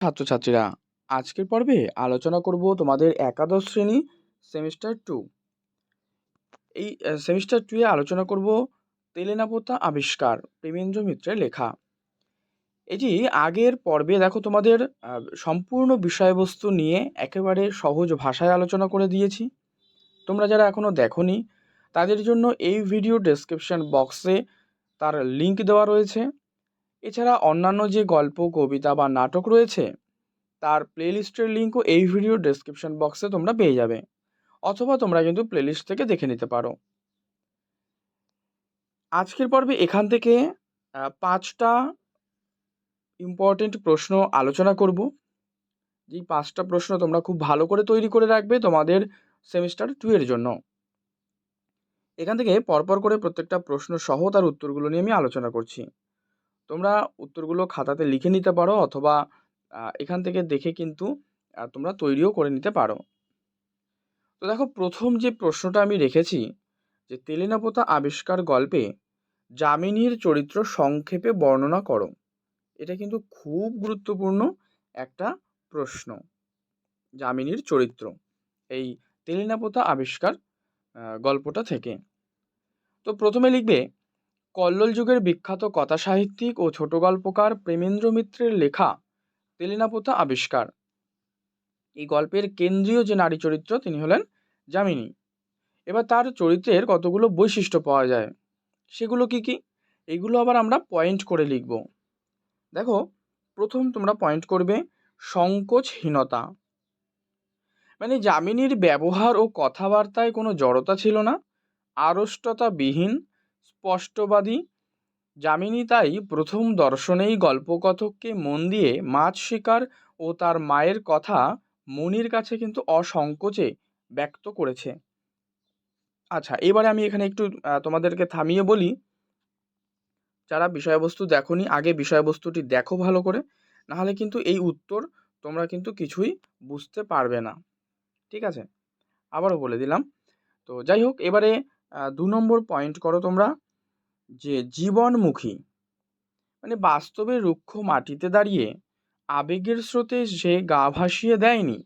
ছাত্রছাত্রীরা, আজকের পর্বে আলোচনা করব তোমাদের একাদশ শ্রেণি সেমিস্টার টু এই সেমিস্টার টুয়ে আলোচনা করব তেলেনাপোতা আবিষ্কার, প্রেমেন্দ্র মিত্রের লেখা। এটি আগের পর্বে দেখো তোমাদের সম্পূর্ণ বিষয়বস্তু নিয়ে একেবারে সহজ ভাষায় আলোচনা করে দিয়েছি। তোমরা যারা এখনও দেখোনি, তাদের জন্য এই ভিডিও ডেসক্রিপশন বক্সে তার লিংক দেওয়া রয়েছে। এছাড়া অন্যান্য যে গল্প, কবিতা বা নাটক রয়েছে, তার প্লেলিস্টের লিঙ্কও এই ভিডিও ডেসক্রিপশন বক্সে তোমরা পেয়ে যাবে। অথবা তোমরা কিন্তু প্লেলিস্ট থেকে দেখে নিতে পারো। আজকের পর্বে এখান থেকে পাঁচটা ইম্পর্টেন্ট প্রশ্ন আলোচনা করব। যেই পাঁচটা প্রশ্ন তোমরা খুব ভালো করে তৈরি করে রাখবে তোমাদের সেমিস্টার টু এর জন্য। এখান থেকে পরপর করে প্রত্যেকটা প্রশ্ন সহ তার উত্তরগুলো নিয়ে আমি আলোচনা করছি। তোমরা উত্তরগুলো খাতাতে লিখে নিতে পারো অথবা এখান থেকে দেখে কিন্তু তোমরা তৈরিও করে নিতে পারো। তো দেখো, প্রথম যে প্রশ্নটা আমি রেখেছি, যে তেলেনাপোতা আবিষ্কার গল্পে যামিনীর চরিত্র সংক্ষেপে বর্ণনা করো, এটা কিন্তু খুব গুরুত্বপূর্ণ একটা প্রশ্ন, যামিনীর চরিত্র, এই তেলেনাপোতা আবিষ্কার গল্পটা থেকে। তো প্রথমে লিখবে কল্লোল যুগের বিখ্যাত কথা সাহিত্যিক ও ছোট গল্পকার প্রেমেন্দ্র মিত্রের লেখা তেলেনাপোতা আবিষ্কার। এই গল্পের কেন্দ্রীয় যে নারী চরিত্র, তিনি হলেন যামিনী। এবার তার চরিত্রের কতগুলো বৈশিষ্ট্য পাওয়া যায়, সেগুলো কি কি? এগুলো আবার আমরা পয়েন্ট করে লিখব। দেখো, প্রথম তোমরা পয়েন্ট করবে সংকোচহীনতা। মানে যামিনীর ব্যবহার ও কথাবার্তায় কোনো জড়তা ছিল না, আড়ষ্টতাবিহীন স্পষ্টবাদী। যামিনী তাই প্রথম দর্শনেই গল্পকথককে মন দিয়ে মাছ শিকার ও তার মায়ের কথা মনির কাছে কিন্তু অসংকোচে ব্যক্ত করেছে। আচ্ছা এবারে আমি এখানে একটু তোমাদেরকে থামিয়ে বলি। যারা বিষয়বস্তু দেখোনি, আগে বিষয়বস্তুটি দেখো ভালো করে। নাহলে কিন্তু এই উত্তর তোমরা কিন্তু কিছুই বুঝতে পারবে না। ঠিক আছে? আবারও বলে দিলাম। তো যাই হোক, এবারে দু নম্বর পয়েন্ট করো তোমরা। যে জীবনমুখী মানে বাস্তবে রুক্ষ মাটিতে দাঁড়িয়ে আবেগের স্রোতে সে গা ভাসিয়ে দেয়নি।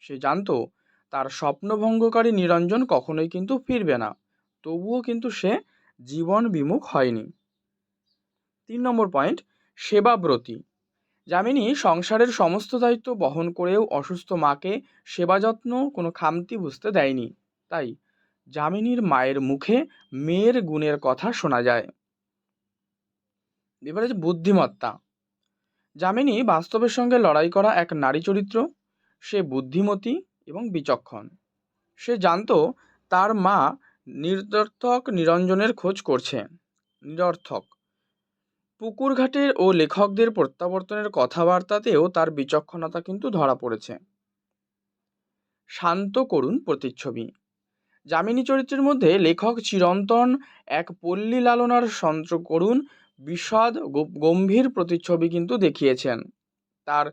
সে জানতো তার স্বপ্নভঙ্গকারী নিরঞ্জন কখনোই কিন্তু ফিরবে না, তবুও কিন্তু সে জীবন বিমুখ হয়নি। তিন নম্বর পয়েন্ট, সেবাব্রতী। যামিনী সংসারের সমস্ত দায়িত্ব বহন করেও অসুস্থ মাকে সেবা যত্ন কোনো খামতি বুঝতে দেয়নি। তাই যামিনীর মায়ের মুখে মেয়ের গুণের কথা শোনা যায়। এবারে যে বুদ্ধিমত্তা। যামিনী বাস্তবের সঙ্গে লড়াই করা এক নারী চরিত্র, সে বুদ্ধিমতী এবং বিচক্ষণ। সে জানতো তার মা নিরর্থক নিরঞ্জনের খোঁজ করছে। নিরর্থক। পুকুরঘাটের ও লেখকদের প্রত্যাবর্তনের কথাবার্তাতেও তার বিচক্ষণতা কিন্তু ধরা পড়েছে। শান্ত করুণ প্রতিচ্ছবি। যামিনী চরিত্রের মধ্যে লেখক চিরন্তন এক পল্লী লালনার সন্ত্র করুণ, বিষাদ গম্ভীর প্রতিচ্ছবি কিন্তু দেখিয়েছেন। তার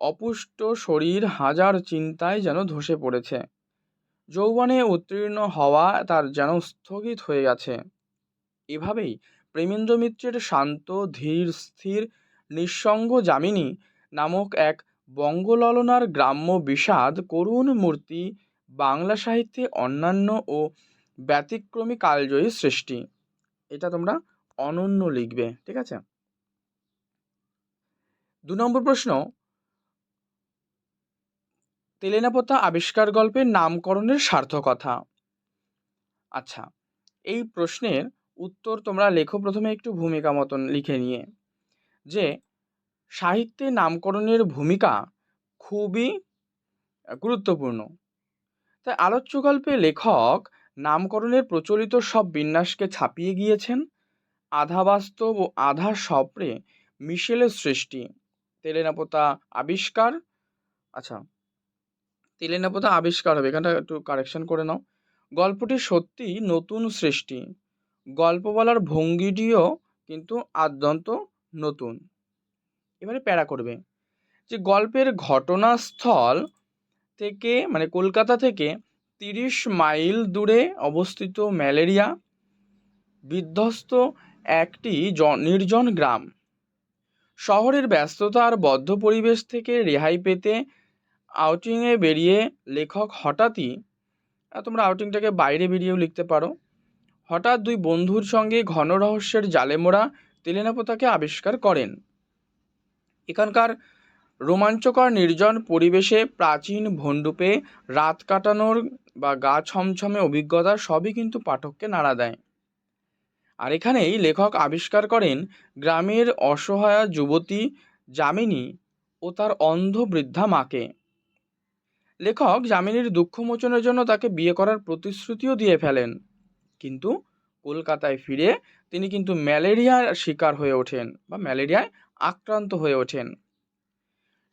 অপুষ্ট শরীর হাজার চিন্তায় যেন ধসে পড়েছে। যৌবনে উত্তীর্ণ হওয়া তার যেন স্থগিত হয়ে গেছে। এভাবেই প্রেমেন্দ্র মিত্রের শান্ত, ধীর, স্থির, নিঃসঙ্গ যামিনী নামক এক বঙ্গললনার গ্রাম্য বিষাদ করুণ মূর্তি বাংলা সাহিত্যে অন্যান্য ও ব্যতিক্রমী কালজয়ী সৃষ্টি। এটা তোমরা অনন্য লিখবে, ঠিক আছে? দু নম্বর প্রশ্ন। তেলেনাপোতা আবিষ্কার গল্পের নামকরণের সার্থকতা। আচ্ছা এই প্রশ্নের উত্তর তোমরা লেখো প্রথমে একটু ভূমিকা মতন লিখে নিয়ে। যে, সাহিত্যে নামকরণের ভূমিকা খুবই গুরুত্বপূর্ণ। তাই আলোচ্য গল্পে লেখক নামকরণের প্রচলিত সব বিন্যাসকে ছাপিয়ে গিয়েছেন। আধা বাস্তব ও আধা স্বপ্নে মিশেলের সৃষ্টি। তেলেনাপোতা আবিষ্কার। আচ্ছা তেলেনাপোতা আবিষ্কার হবে, এখানটা একটু কারেকশন করে নাও। গল্পটি সত্যি নতুন সৃষ্টি। গল্প বলার ভঙ্গিটিও কিন্তু আদ্যন্ত নতুন। এবারে প্যারা করবে যে গল্পের ঘটনাস্থল থেকে মানে কলকাতা থেকে তিরিশ মাইল দূরে অবস্থিত ম্যালেরিয়া বিধ্বস্ত একটি নির্জন গ্রাম। শহরের ব্যস্ততা আর বদ্ধ পরিবেশ থেকে রেহাই পেতে আউটিংয়ে বেরিয়ে লেখক হঠাৎই তোমরা আউটিংটাকে বাইরে বেরিয়েও লিখতে পারো, হঠাৎ দুই বন্ধুর সঙ্গে ঘন রহস্যের জালে মোড়া তেলেনাপোতাকে আবিষ্কার করেন। এখানকার রোমাঞ্চকর নির্জন পরিবেশে প্রাচীন ভণ্ডুপে রাত কাটানোর বা গা ছমছমে অভিজ্ঞতা সবই কিন্তু পাঠককে নাড়া দেয়। আর এখানেই লেখক আবিষ্কার করেন, গ্রামের অসহায়া যুবতী যামিনী ও তার অন্ধ বৃদ্ধা মাকে। লেখক যামিনীর দুঃখ মোচনের জন্য তাকে বিয়ে করার প্রতিশ্রুতিও দিয়ে ফেলেন। কিন্তু কলকাতায় ফিরে তিনি কিন্তু ম্যালেরিয়ার শিকার হয়ে ওঠেন বা ম্যালেরিয়ায় আক্রান্ত হয়ে ওঠেন।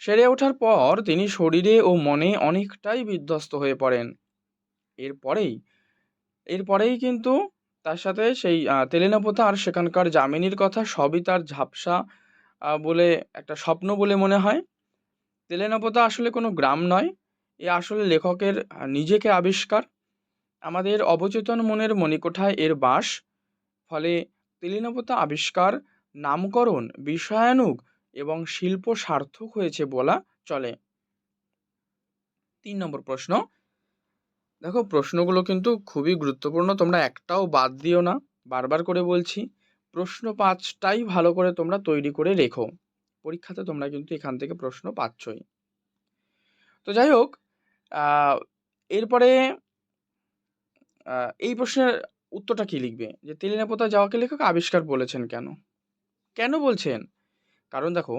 সেরে ওঠার পর তিনি শরীরে ও মনে অনেকটাই বিধ্বস্ত হয়ে পড়েন। এরপরেই এরপরেই কিন্তু তার সাথে সেই আহ, তেলেনাপোতা আর সেখানকার যামিনীর কথা সবই তার ঝাপসা বলে একটা স্বপ্ন বলে মনে হয়। তেলেনাপোতা আসলে কোনো গ্রাম নয় এ আসলে লেখকের নিজেকে আবিষ্কার। আমাদের অবচেতন মনের মণিকোঠায় এর বাস ফলে তেলেনাপোতা আবিষ্কার নামকরণ বিষয়ানুগ এবং শিল্প সার্থক হয়েছে বলা চলে। তিন নম্বর প্রশ্ন। দেখো, প্রশ্নগুলো কিন্তু খুবই গুরুত্বপূর্ণ, তোমরা একটাও বাদ দিও না। বারবার করে বলছি, প্রশ্ন পাঁচটাই ভালো করে তোমরা তৈরি করে রেখো। পরীক্ষাতে তোমরা কিন্তু এখান থেকে প্রশ্ন পাচ্ছই। তো যাই হোক এরপরে এই প্রশ্নের উত্তরটা কি লিখবে? যে, তেলিনাপোতা যাওয়াকে লেখক আবিষ্কার বলেছেন কেন? কেন বলছেন? কারণ দেখো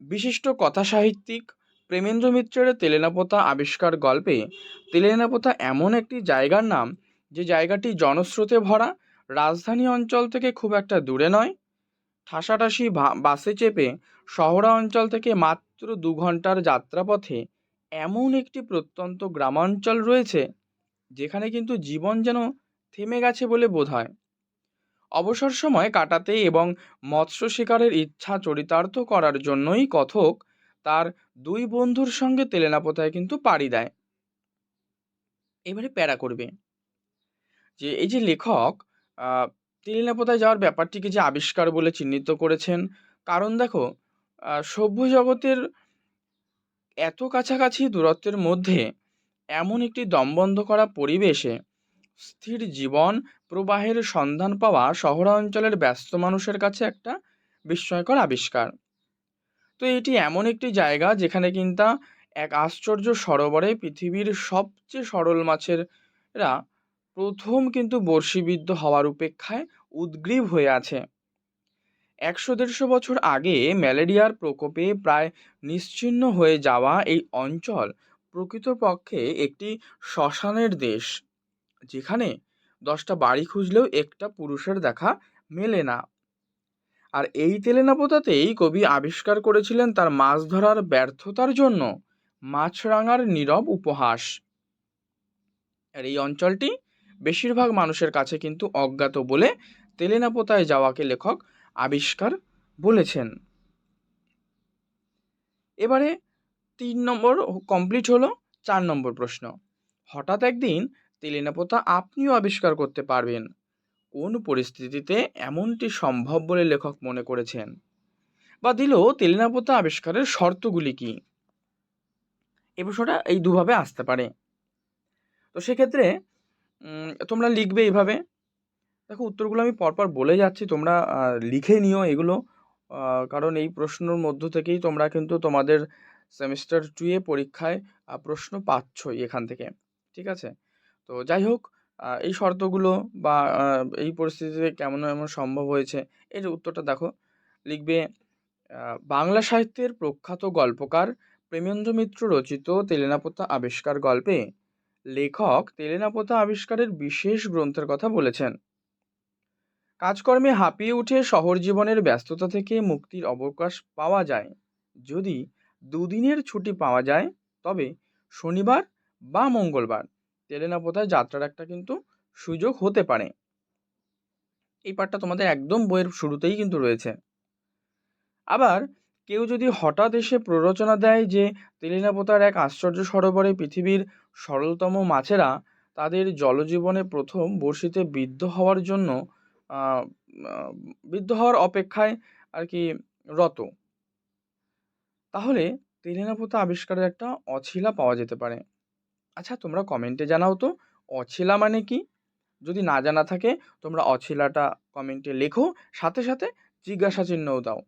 বিশিষ্ট কথা সাহিত্যিক প্রেমেন্দ্র মিত্রের তেলেনাপোতা আবিষ্কার গল্পে তেলেনাপোতা এমন একটি জায়গার নাম যে জায়গাটি জনস্রোতে ভরা, রাজধানী অঞ্চল থেকে খুব একটা দূরে নয়। ঠাসাঠাসি বাসে চেপে শহরা অঞ্চল থেকে মাত্র দু ঘণ্টার যাত্রাপথে এমন একটি প্রত্যন্ত গ্রামাঞ্চল রয়েছে, যেখানে কিন্তু জীবন যেন থেমে গেছে বলে বোধ হয়। অবসর সময় কাটাতে এবং মৎস্য শিকারের ইচ্ছা চরিতার্থ করার জন্যই কথক তার দুই বন্ধুর সঙ্গে তেলেনাপোতায় কিন্তু পাড়ি দেয়। এবারে প্যারা করবে। যে এই যে লেখক তেলেনাপোতায় যাওয়ার ব্যাপারটিকে যে আবিষ্কার বলে চিহ্নিত করেছেন, কারণ দেখো সভ্য জগতের এত কাছাকাছি দূরত্বের মধ্যে এমন একটি দমবন্ধ করা পরিবেশে স্থির জীবন প্রবাহের সন্ধান পাওয়া শহরাঞ্চলের ব্যস্ত মানুষের কাছে একটা বিস্ময়কর আবিষ্কার। তো এটি এমন একটি জায়গা যেখানে কিন্তু এক আশ্চর্য সরোবরে পৃথিবীর সবচেয়ে সরল মাছের প্রথম কিন্তু বর্ষীবিদ্ধ হওয়ার উপেক্ষায় উদ্গ্রীব হয়ে আছে। একশো দেড়শো বছর আগে ম্যালেরিয়ার প্রকোপে প্রায় নিশ্চিহ্ন হয়ে যাওয়া এই অঞ্চল প্রকৃতপক্ষে একটি শ্মশানের দেশ। যেখানে দশটা বাড়ি খুঁজলেও একটা পুরুষের দেখা মেলে না। আর এই তেলেনাপোতাতেই কবি আবিষ্কার করেছিলেন তার মাছ ধরার ব্যর্থতার জন্য মাছরাঙার নীরব উপহাস। আর এই অঞ্চলটি বেশিরভাগ মানুষের কাছে কিন্তু অজ্ঞাত বলে তেলেনাপোতায় যাওয়াকে লেখক আবিষ্কার বলেছেন। এবারে তিন নম্বর কমপ্লিট হলো চার নম্বর প্রশ্ন। হঠাৎ একদিন তেলেনাপোতা আপনিও আবিষ্কার করতে পারবেন। কোন পরিস্থিতিতে এমনটি সম্ভব বলে লেখক মনে করেছেন? বা দিল তেলেনাপোতা আবিষ্কারের শর্তগুলি কি? এ প্রশ্নটা এই দুভাবে আসতে পারে। তো সেক্ষেত্রে তোমরা লিখবে এইভাবে। দেখো, উত্তরগুলো আমি পরপর বলে যাচ্ছি, তোমরা লিখে নিও এগুলো। কারণ এই প্রশ্নর মধ্য থেকেই তোমরা কিন্তু তোমাদের সেমিস্টার টুয়ে পরীক্ষায় প্রশ্ন পাচ্ছই এখান থেকে। ঠিক আছে? তো যাই হোক এই শর্তগুলো বা এই পরিস্থিতিতে কেমন এমন সম্ভব হয়েছে, এর উত্তরটা দেখো। লিখবে বাংলা সাহিত্যের প্রখ্যাত গল্পকার প্রেমেন্দ্র মিত্র রচিত তেলেনাপোতা আবিষ্কার গল্পে লেখক তেলেনাপোতা আবিষ্কারের বিশেষ গ্রন্থের কথা বলেছেন। কাজকর্মে হাঁপিয়ে উঠে শহর জীবনের ব্যস্ততা থেকে মুক্তির অবকাশ পাওয়া যায়। যদি দুদিনের ছুটি পাওয়া যায়, তবে শনিবার বা মঙ্গলবার তেলেনাপোতায় যাত্রার একটা কিন্তু সুযোগ হতে পারে। এই পার্টটা তোমাদের একদম বইয়ের শুরুতেই কিন্তু রয়েছে। আবার কেউ যদি হঠাৎ এসে প্ররোচনা দেয় যে তেলেনাপোতার এক আশ্চর্য সরোবরে পৃথিবীর সরলতম মাছেরা তাদের জলজীবনে প্রথম বড়শিতে বিদ্ধ হওয়ার জন্য বৃদ্ধ হওয়ার অপেক্ষায় আর কি রত। তাহলে তেলেনাপোতা আবিষ্কারের একটা অছিলা পাওয়া যেতে পারে। আচ্ছা তোমরা কমেন্টে জানাও তো, অছিলা মানে কি? যদি না জানা থাকে, তোমরা অছিলাটা কমেন্টে লেখো, সাথে সাথে জিজ্ঞাসা চিহ্নও দাও।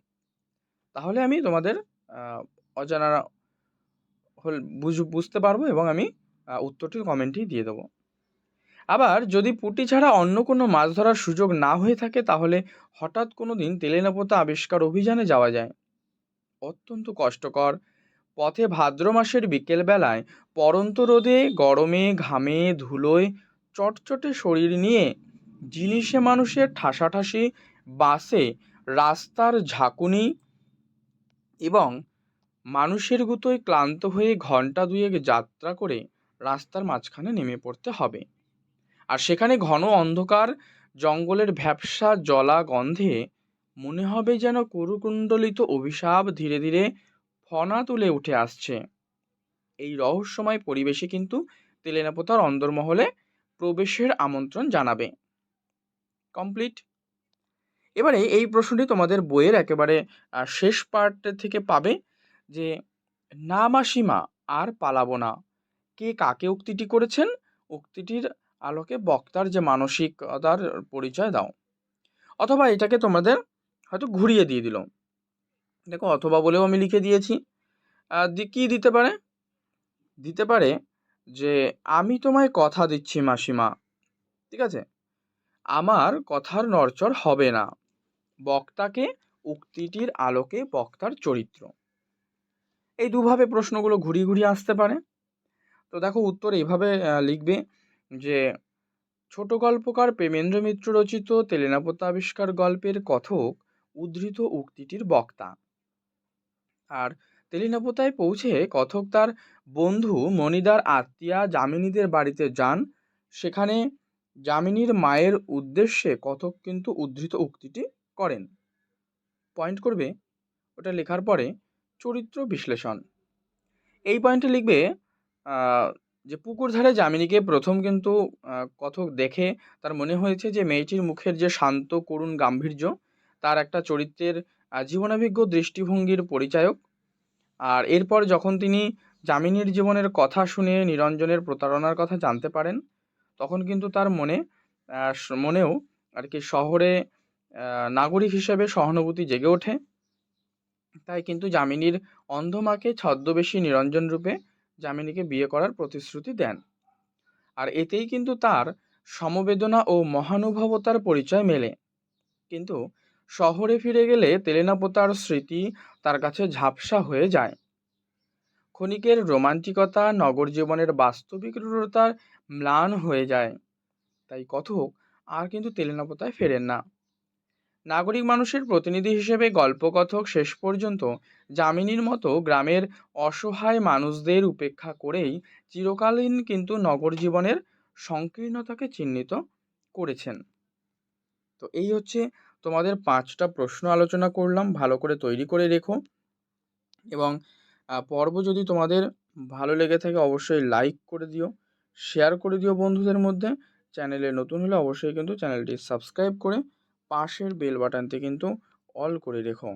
তাহলে আমি তোমাদের অজানা হল, বুঝ, বুঝতে পারব এবং আমি উত্তরটি কমেন্টেই দিয়ে দেবো। আবার যদি পুঁটি ছাড়া অন্য কোনো মাছ ধরার সুযোগ না হয়ে থাকে, তাহলে হঠাৎ কোনো দিন তেলেনাপোতা আবিষ্কার অভিযানে যাওয়া যায়। অত্যন্ত কষ্টকর পথে ভাদ্র মাসের বিকেলবেলায় পরন্ত রোদে, গরমে, ঘামে, ধুলোয় চটচটে শরীর নিয়ে জিনিসে মানুষের ঠাসাঠাসি, বাসে, রাস্তার ঝাঁকুনি এবং মানুষের গুতোয় ক্লান্ত হয়ে ঘণ্টা দুয়েক যাত্রা করে রাস্তার মাঝখানে নেমে পড়তে হবে। আর সেখানে ঘন অন্ধকার, জঙ্গলের ভ্যাপসা জলা গন্ধে মনে হবে যেন কুরুকুণ্ডলিত অভিশাপ ধীরে ধীরে ফনা তুলে উঠে আসছে। এই রহস্যময় পরিবেশে কিন্তু তেলেনাপোতার অন্দরমহলে প্রবেশের আমন্ত্রণ জানাবে। কমপ্লিট। এবারে এই প্রশ্নটি তোমাদের বইয়ের একেবারে শেষ পার্ট থেকে পাবে যে, না মাসিমা, আর পালাবো না। কে কাকে উক্তিটি করেছেন? উক্তিটির আলোকে বক্তার যে মানসিকতার পরিচয় দাও। অথবা এটাকে তোমাদের হয়তো ঘুরিয়ে দিয়ে দিল। দেখো অথবা বলেও আমি লিখে দিয়েছি। কী দিতে পারে? দিতে পারে যে, আমি তোমায় কথা দিচ্ছি মাসিমা, ঠিক আছে? আমার কথার নড়চড় হবে না। বক্তাকে উক্তিটির আলোকে বক্তার চরিত্র। এই দুভাবে প্রশ্নগুলো ঘুরিয়ে ঘুরিয়ে আসতে পারে। তো দেখো উত্তর এইভাবে লিখবে যে, ছোট গল্পকার প্রেমেন্দ্র মিত্র রচিত তেলেনাপোতা আবিষ্কার গল্পের কথক উদ্ধৃত উক্তিটির বক্তা। আর তেলিনাপোতায় পৌঁছে কথক তার বন্ধু মণিদার আত্মীয়া যামিনীদের বাড়িতে যান। সেখানে যামিনীর মায়ের উদ্দেশ্যে কথক কিন্তু উদ্ধৃত উক্তিটি করেন। পয়েন্ট করবে, ওটা লেখার পরে চরিত্র বিশ্লেষণ। এই পয়েন্টে লিখবে যে পুকুর ধারে যামিনীকে প্রথম কিন্তু কথক দেখে তার মনে হয়েছে যে মেয়েটির মুখের যে শান্ত, করুণ গাম্ভীর্য, তার একটা চরিত্রের জীবনাভিজ্ঞ দৃষ্টিভঙ্গির পরিচায়ক। আর এরপর যখন তিনি যামিনীর জীবনের কথা শুনে নিরঞ্জনের প্রতারণার কথা জানতে পারেন, তখন কিন্তু তার মনে মনেও আর কি শহরে নাগরিক হিসেবে সহানুভূতি জেগে ওঠে। তাই কিন্তু যামিনীর অন্ধমাকে ছদ্মবেশী নিরঞ্জন রূপে যামিনীকে বিয়ে করার প্রতিশ্রুতি দেন। আর এতেই কিন্তু তার সমবেদনা ও মহানুভবতার পরিচয় মেলে। কিন্তু শহরে ফিরে গেলে তেলেনাপোতার স্মৃতি তার কাছে ঝাপসা হয়ে যায়। ক্ষণিকের রোমান্টিকতা, নগর জীবনের বাস্তবিক রূঢ়তার ম্লান হয়ে যায়। তাই কথক আর কিন্তু তেলেনাপোতায় ফেরেন না। নাগরিক মানুষের প্রতিনিধি হিসেবে গল্পকথক শেষ পর্যন্ত যামিনীর মতো গ্রামের অসহায় মানুষদের উপেক্ষা করেই চিরকালীন কিন্তু নগর জীবনের সংকীর্ণতাকে চিহ্নিত করেছেন। তো এই হচ্ছে তোমাদের পাঁচটা প্রশ্ন আলোচনা করলাম, ভালো করে তৈরি করে রেখো। এবং পর্ব যদি তোমাদের ভালো লেগে থাকে অবশ্যই লাইক করে দিও শেয়ার করে দিও বন্ধুদের মধ্যে। চ্যানেলে নতুন হলে অবশ্যই কিন্তু চ্যানেলটি সাবস্ক্রাইব করে পাশের বেল বাটনটি কিন্তু অল করে রেখো।